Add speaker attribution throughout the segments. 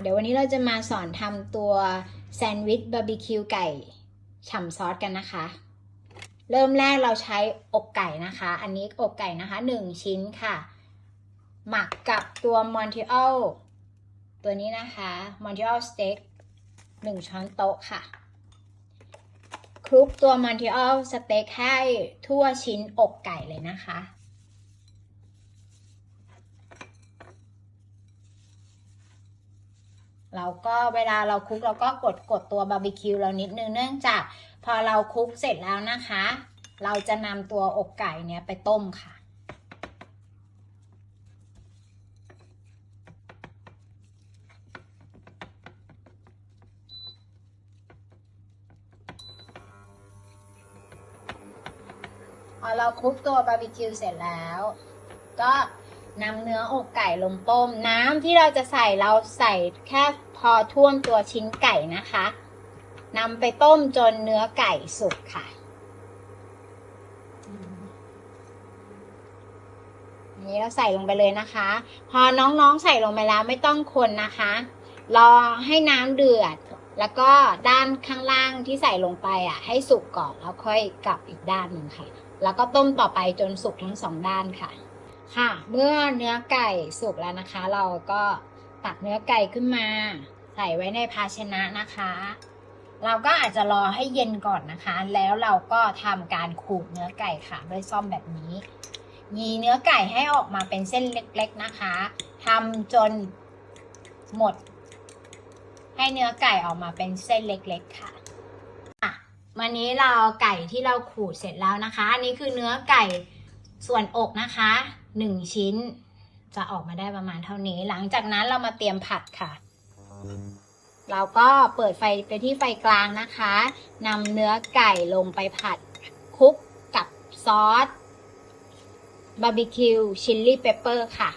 Speaker 1: เดี๋ยววันนี้เราจะมาสอนทำตัวแซนด์วิชบาร์บีคิวไก่ฉ่ำซอสกันนะคะ เริ่มแรกเราใช้อกไก่นะคะ อันนี้อกไก่นะคะหนึ่งชิ้นค่ะ หมักกับตัวมอนท r อลตัวนี้นะคะมอนท r อลสเต็กหนึ่งช้อนโต๊ะค่ะ คลุกตัวมอนท r อลสเต็กให้ทั่วชิ้นอกไก่เลยนะคะ เราก็เวลาเราคลุกเราก็กดกดตัวบาร์บีคิวเรานิดนึงเนื่องจาก พอเราคลุกเสร็จแล้วนะคะ เราจะนำตัวอกไก่เนี้ยไปต้มค่ะพอเราคลุกตัวบาร์บีคิวเสร็จแล้ว ก็ นำเนื้ออกไก่ลงต้ม น้ำที่เราจะใส่เราใส่แค่พอท่วมตัวชิ้นไก่นะคะนำไปต้มจนเนื้อไก่สุกค่ะนนี้เราใส่ลงไปเลยนะคะ พอน้องๆใส่ลงไปแล้วไม่ต้องคนนะคะ รอให้น้ำเดือด แล้วก็ด้านข้างล่างที่ใส่ลงไปอะ ให้สุกก่อนแล้วค่อยกลับอีกด้านหนึ่งค่ะ แล้วก็ต้มต่อไปจนสุกทั้งสองด้านค่ะ ค่ะ เมื่อเนื้อไก่สุกแล้วนะคะ เราก็ตักเนื้อไก่ขึ้นมา ใส่ไว้ในภาชนะนะคะ เราก็อาจจะรอให้เย็นก่อนนะคะ แล้วเราก็ทำการขูดเนื้อไก่ค่ะด้วยซ่อมแบบนี้ยีเนื้อไก่ให้ออกมาเป็นเส้นเล็กๆนะคะทำจนหมด ให้เนื้อไก่ออกมาเป็นเส้นเล็กๆค่ะอะวันนี้เราไก่ที่เราขูดเสร็จแล้วนะคะ อันนี้คือเนื้อไก่ส่วนอกนะคะ หนึ่งชิ้น จะออกมาได้ประมาณเท่านี้ หลังจากนั้นเรามาเตรียมผัดค่ะ เราก็เปิดไฟไปที่ไฟกลางนะคะนำเนื้อไก่ลงไปผัดคลุกกับซอสบาร์บีคิวชิลลี่เปปเปอร์ค่ะ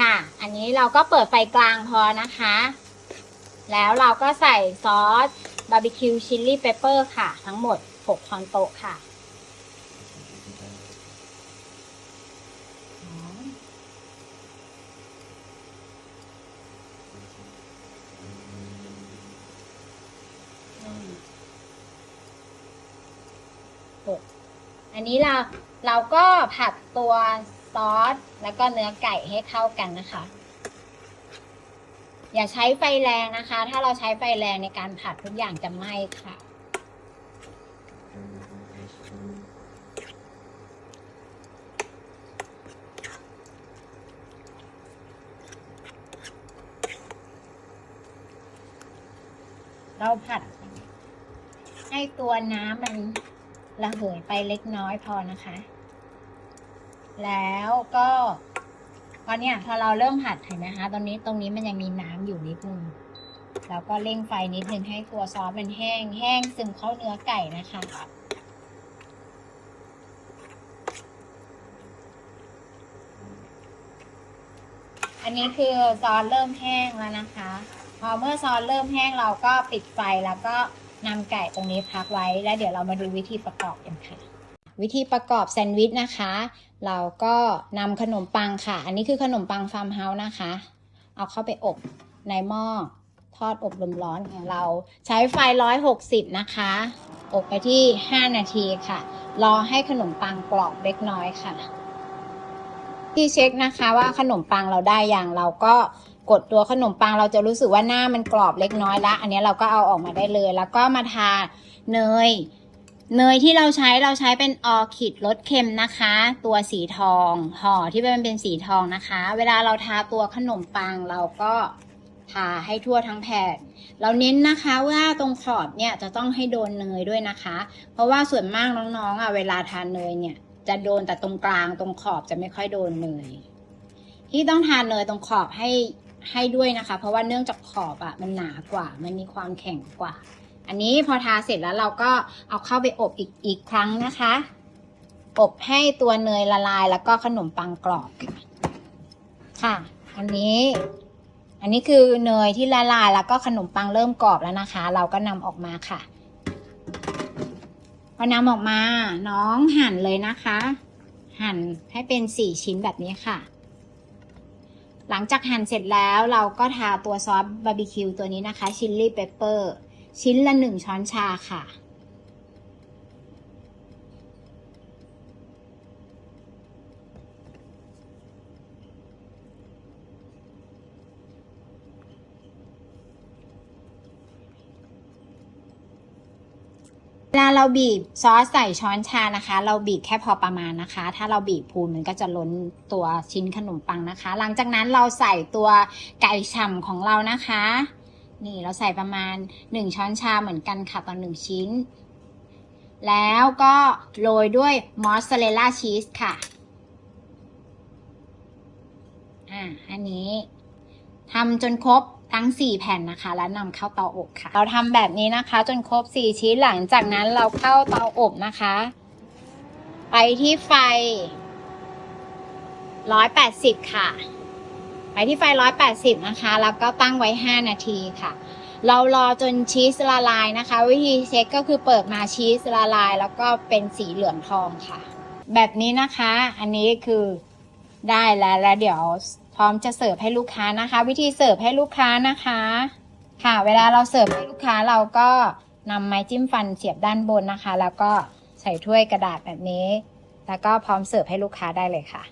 Speaker 1: ค่ะ อันนี้เราก็เปิดไฟกลางพอนะคะ แล้วเราก็ใส่ซอสบาร์บีคิวชิลลี่เปปเปอร์ค่ะ ทั้งหมด 6 ช้อนโต๊ะค่ะ หกอันนี้เราเราก็ผัดตัวซอสแล้วก็เนื้อไก่ให้เข้ากันนะคะ อย่าใช้ไฟแรงนะคะ ถ้าเราใช้ไฟแรงในการผัดทุกอย่างจะไหม้ค่ะ เราผัดให้ตัวน้ำมัน ระเหยไปเล็กน้อยพอนะคะ แล้วก็พอเนี่ยพอเราเริ่มผัดเห็นไหมคะตรงนี้ตรงนี้มันยังมีน้ำอยู่นิดนึงแล้วก็เร่งไฟนิดนึงให้ตัวซอสมันแห้ง แห้งซึมเข้าเนื้อไก่นะคะอันนี้คือซอสเริ่มแห้งแล้วนะคะ พอเมื่อซอสเริ่มแห้งเราก็ปิดไฟแล้วก็ นำไก่ตรงนี้พักไว้ แล้วเดี๋ยวเรามาดูวิธีประกอบกันค่ะ วิธีประกอบแซนด์วิชนะคะ เราก็นำขนมปังค่ะ อันนี้คือขนมปังฟาร์มเฮาส์นะคะ เอาเข้าไปอบในหม้อทอดอบลมร้อนเราใช้ไฟ 160 นะคะ อบไปที่ 5 นาทีค่ะ รอให้ขนมปังกรอบเล็กน้อยค่ะ ที่เช็คนะคะว่าขนมปังเราได้อย่างเราก็ กดตัวขนมปังเราจะรู้สึกว่าหน้ามันกรอบเล็กน้อยละ อันนี้เราก็เอาออกมาได้เลย แล้วก็มาทาเนย เนยที่เราใช้เราใช้เป็นออคิดรสเค็มนะคะ ตัวสีทองห่อที่มันเป็นสีทองนะคะ เวลาเราทาตัวขนมปังเราก็ทาให้ทั่วทั้งแผ่น เราเน้นนะคะว่าตรงขอบเนี่ยจะต้องให้โดนเนยด้วยนะคะ เพราะว่าส่วนมากน้องๆอะเวลาทานเนยเนี่ยจะโดนแต่ตรงกลางตรงขอบจะไม่ค่อยโดนเนยที่ต้องทานเนยตรงขอบให้ ให้ด้วยนะคะ เพราะว่าเนื่องจากขอบอะมันหนากว่า มันมีความแข็งกว่า อันนี้พอทาเสร็จแล้วเราก็เอาเข้าไปอบอีกอีกครั้งนะคะ อบให้ตัวเนยละลายแล้วก็ขนมปังกรอบค่ะค่ะ อันนี้ อันนี้คือเนยที่ละลายแล้วก็ขนมปังเริ่มกรอบแล้วนะคะ เราก็นำออกมาค่ะพอนำออกมาน้องหั่นเลยนะคะ หั่นให้เป็นสี่ชิ้นแบบนี้ค่ะ หลังจากหั่นเสร็จแล้วเราก็ทาตัวซอสบาร์บีคิวตัวนี้นะคะชิลลี่เปปเปอร์ชิ้นละหนึ่งช้อนชาค่ะ ลาเราบีบซอสใส่ช้อนชานะคะ เราบีบแค่พอประมาณนะคะ ถ้าเราบีบพูนมันก็จะล้นตัวชิ้นขนมปังนะคะ หลังจากนั้นเราใส่ตัวไก่ฉ่ำของเรานะคะ นี่เราใส่ประมาณ 1 ช้อนชาเหมือนกันค่ะต่อหนึ่งชิ้น แล้วก็โรยด้วยมอสซาเรลล่าชีสค่ะอ่าอันนี้ทำจนครบ ทั้ง 4 แผ่นนะคะ แล้วนำเข้าเตาอบค่ะ เราทำแบบนี้นะคะ จนครบ 4 ชิ้นหลังจากนั้นเราเข้าเตาอบนะคะ ไปที่ไฟ 180 ค่ะ ไปที่ไฟ 180 นะคะ แล้วก็ตั้งไว้ 5 นาทีค่ะเรารอจนชีสละลายนะคะ วิธีเช็คก็คือเปิดมาชีสละลาย แล้วก็เป็นสีเหลืองทองค่ะ แบบนี้นะคะ อันนี้คือได้แล้วแล้วเดี๋ยว พร้อมจะเสิร์ฟให้ลูกค้านะคะ วิธีเสิร์ฟให้ลูกค้านะคะ ค่ะ เวลาเราเสิร์ฟให้ลูกค้าเราก็นำไม้จิ้มฟันเสียบด้านบนนะคะ แล้วก็ใส่ถ้วยกระดาษแบบนี้ แล้วก็พร้อมเสิร์ฟให้ลูกค้าได้เลยค่ะ